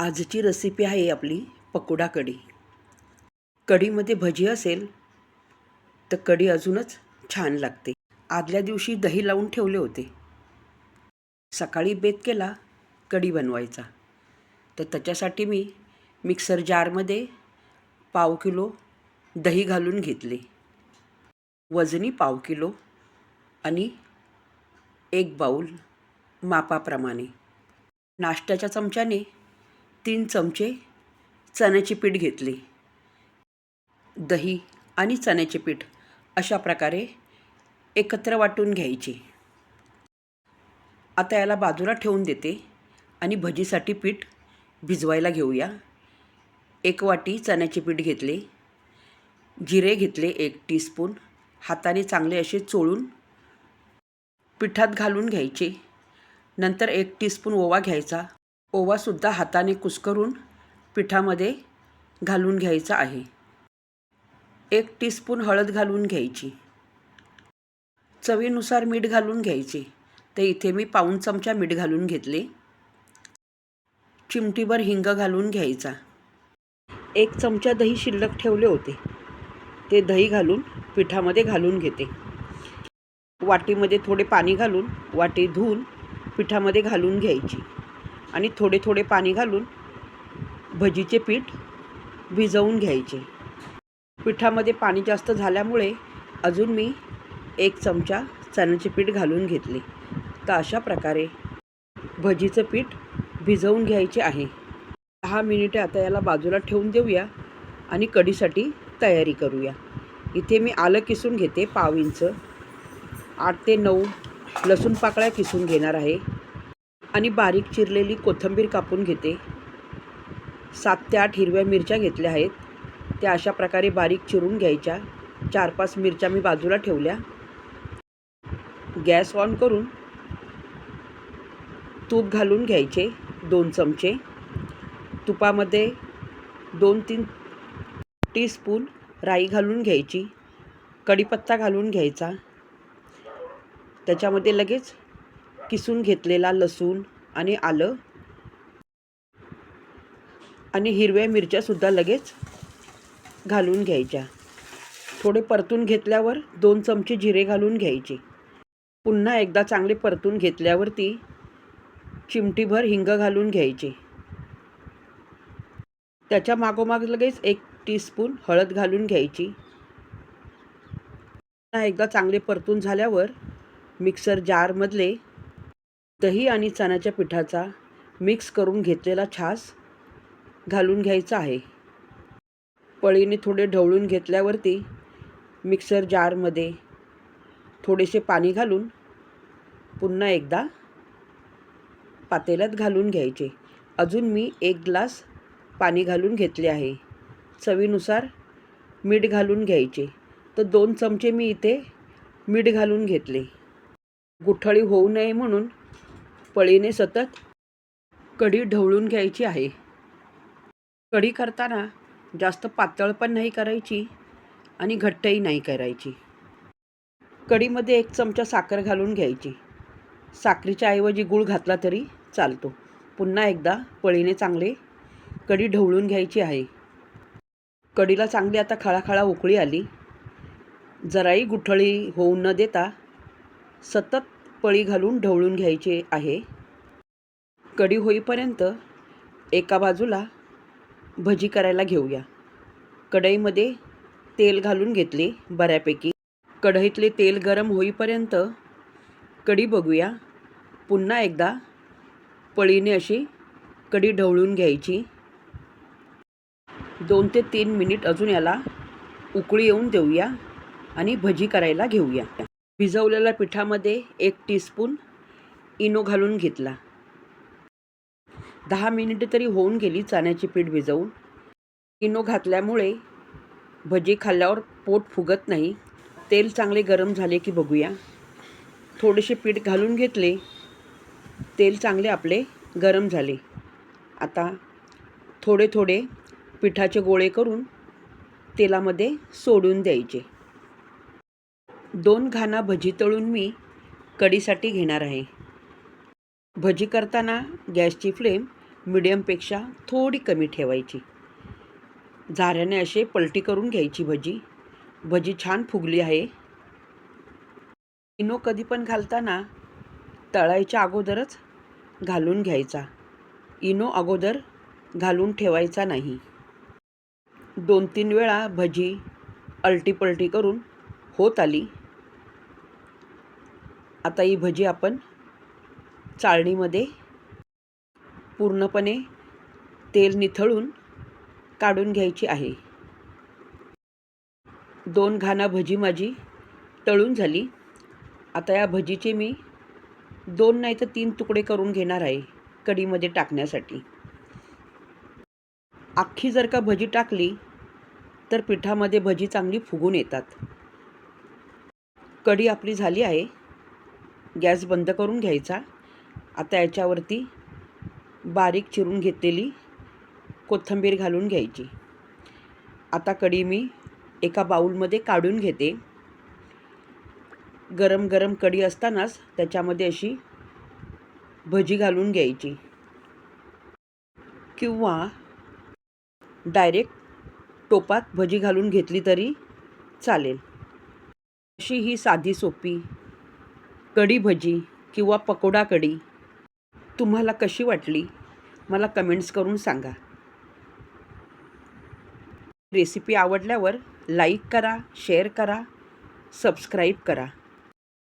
आजची रेसिपी आहे आपली पकोडा कढी. कढीमध्ये भजी असेल तर कढी अजूनच छान लागते. आदल्या दिवशी दही लावून ठेवले होते. सकाळी बेत केला कढी बनवायचा. तर त्याच्यासाठी मी मिक्सर जारमध्ये पाव किलो दही घालून घेतले. वजनी पाव किलो आणि एक बाऊल मापाप्रमाणे. नाश्त्याच्या चमच्याने तीन चमचे चण्याचे पीठ घेतले. दही आणि चण्याचे पीठ अशा प्रकारे एकत्र वाटून घ्यायचे. आता याला बाजूला ठेवून देते आणि भजीसाठी पीठ भिजवायला घेऊया. एक वाटी चण्याचे पीठ घेतले. जिरे घेतले एक टीस्पून. हाताने चांगले असे चोळून पिठात घालून घ्यायचे. नंतर एक टीस्पून ओवा घ्यायचा. ओवासुद्धा हाताने कुस्करून पिठामध्ये घालून घ्यायचा आहे. एक टीस्पून हळद घालून घ्यायची. चवीनुसार मीठ घालून घ्यायचे. तर इथे मी पाऊण चमचा मीठ घालून घेतले. चिमटीभर हिंग घालून घ्यायचा. एक चमचा दही शिल्लक ठेवले होते. ते दही घालून पिठामध्ये घालून घेते. वाटीमध्ये थोडे पाणी घालून वाटी धुवून पिठामध्ये घालून घ्यायची. आणि थोडे थोडे पाणी घालून भजीचे पीठ भिजवून घ्यायचे. पिठामध्ये पाणी जास्त झाल्यामुळे अजून मी एक चमचा चण्याचे पीठ घालून घेतले. तर अशा प्रकारे भजीचं पीठ भिजवून घ्यायचे आहे. दहा मिनिटे आता याला बाजूला ठेवून देऊया आणि कढीसाठी तयारी करूया. इथे मी आलं किसून घेते पाव इंच. आठ ते नऊ लसूण पाकळ्या किसून घेणार आहे. आणि बारीक चिरलेली कोथिंबीर कापून घेते. सात ते आठ हिरव्या मिरच्या घेतल्या आहेत. त्या अशा प्रकारे बारीक चिरून घ्यायच्या. चार पाच मिरच्या मी बाजूला ठेवल्या. गॅस ऑन करून तूप घालून घ्यायचे दोन चमचे. तुपामध्ये दोन तीन टीस्पून राई घालून घ्यायची. कढीपत्ता घालून घ्यायचा. त्याच्यामध्ये लगेच किसून घेतलेला लसूण आणि आलं. आणि हिरव्या मिरच्यासुद्धा लगेच घालून घ्यायच्या. थोडे परतून घेतल्यावर दोन चमचे जिरे घालून घ्यायचे. पुन्हा एकदा चांगले परतून घेतल्यावरती चिमटीभर हिंग घालून घ्यायचे. त्याच्या मागोमाग लगेच एक टीस्पून हळद घालून घ्यायची. पुन्हा एकदा चांगले परतून झाल्यावर मिक्सर जारमधले दही आणि चण्याच्या पिठाचा मिक्स करून घेतलेला छास घालून घ्यायचा आहे. पळीने थोडे ढवळून घेतल्यावरती मिक्सर जारमध्ये थोडेसे पाणी घालून पुन्हा एकदा पातेल्यात घालून घ्यायचे. अजून मी एक ग्लास पाणी घालून घेतले आहे. चवीनुसार मीठ घालून घ्यायचे. तर दोन चमचे मी इथे मीठ घालून घेतले. गुठळी होऊ नये म्हणून पळीने सतत कढी ढवळून घ्यायची आहे. कढी करताना जास्त पातळ पण नाही करायची आणि घट्टही नाही करायची. कढीमध्ये एक चमचा साखर घालून घ्यायची. साखरीच्या ऐवजी गूळ घातला तरी चालतो. पुन्हा एकदा पळीने चांगले कढी ढवळून घ्यायची आहे. कढीला चांगली आता खळाखळा उकळी आली. जराही गुठळी होऊ न देता सतत पळी घालून ढवळून घ्यायचे आहे. कढी होईपर्यंत एका बाजूला भजी करायला घेऊया. कढईमध्ये तेल घालून घेतले बऱ्यापैकी. कढईतले तेल गरम होईपर्यंत कढी बघूया. पुन्हा एकदा पळीने अशी कढी ढवळून घ्यायची. दोन ते तीन मिनिट अजून याला उकळी येऊन देऊया आणि भजी करायला घेऊया. भिजवलेल्या पिठामध्ये एक टीस्पून इनो घालून घेतला. दहा मिनिटे तरी होऊन गेली चण्याचे पीठ भिजवून. इनो घातल्यामुळे भजी खाल्ल्यावर पोट फुगत नाही. तेल चांगले गरम झाले की बघूया. थोडेसे पीठ घालून घेतले. तेल चांगले आपले गरम झाले. आता थोडे थोडे पिठाचे गोळे करून तेलामध्ये सोडून द्यायचे. दोन घाना भजी तळून मी कढीसाठी घेणार आहे. भजी करताना गॅसची फ्लेम मिडियमपेक्षा थोडी कमी ठेवायची. झाऱ्याने असे पलटी करून घ्यायची भजी. भजी छान फुगली आहे. इनो कधी पण घालताना तळायच्या अगोदरच घालून घ्यायचा. इनो अगोदर घालून ठेवायचा नाही. दोन तीन वेळा भजी अलटीपलटी करून होत आली. आता ही भजी आपण चाळणीमध्ये पूर्णपणे तेल निथळून काढून घ्यायची आहे. दोन घाना भजी माझी तळून झाली. आता या भजीचे मी दोन नाही तर तीन तुकडे करून घेणार आहे कढीमध्ये टाकण्यासाठी. अख्खी जर का भजी टाकली तर पिठामध्ये भजी चांगली फुगून येतात. कढी आपली झाली आहे. गॅस बंद करून घ्यायचा. आता याच्यावरती बारीक चिरून घेतलेली कोथिंबीर घालून घ्यायची. आता कढी मी एका बाऊलमध्ये काढून घेते. गरम गरम कढी असतानाच त्याच्यामध्ये अशी भजी घालून घ्यायची. किंवा डायरेक्ट टोपात भजी घालून घेतली तरी चालेल. अशी ही साधी सोपी कढी भजी किंवा पकोडा कढी. तुम्हाला कशी वाटली? मला कमेंट्स करून सांगा. रेसिपी आवडल्यावर लाईक करा शेअर करा सबस्क्राईब करा.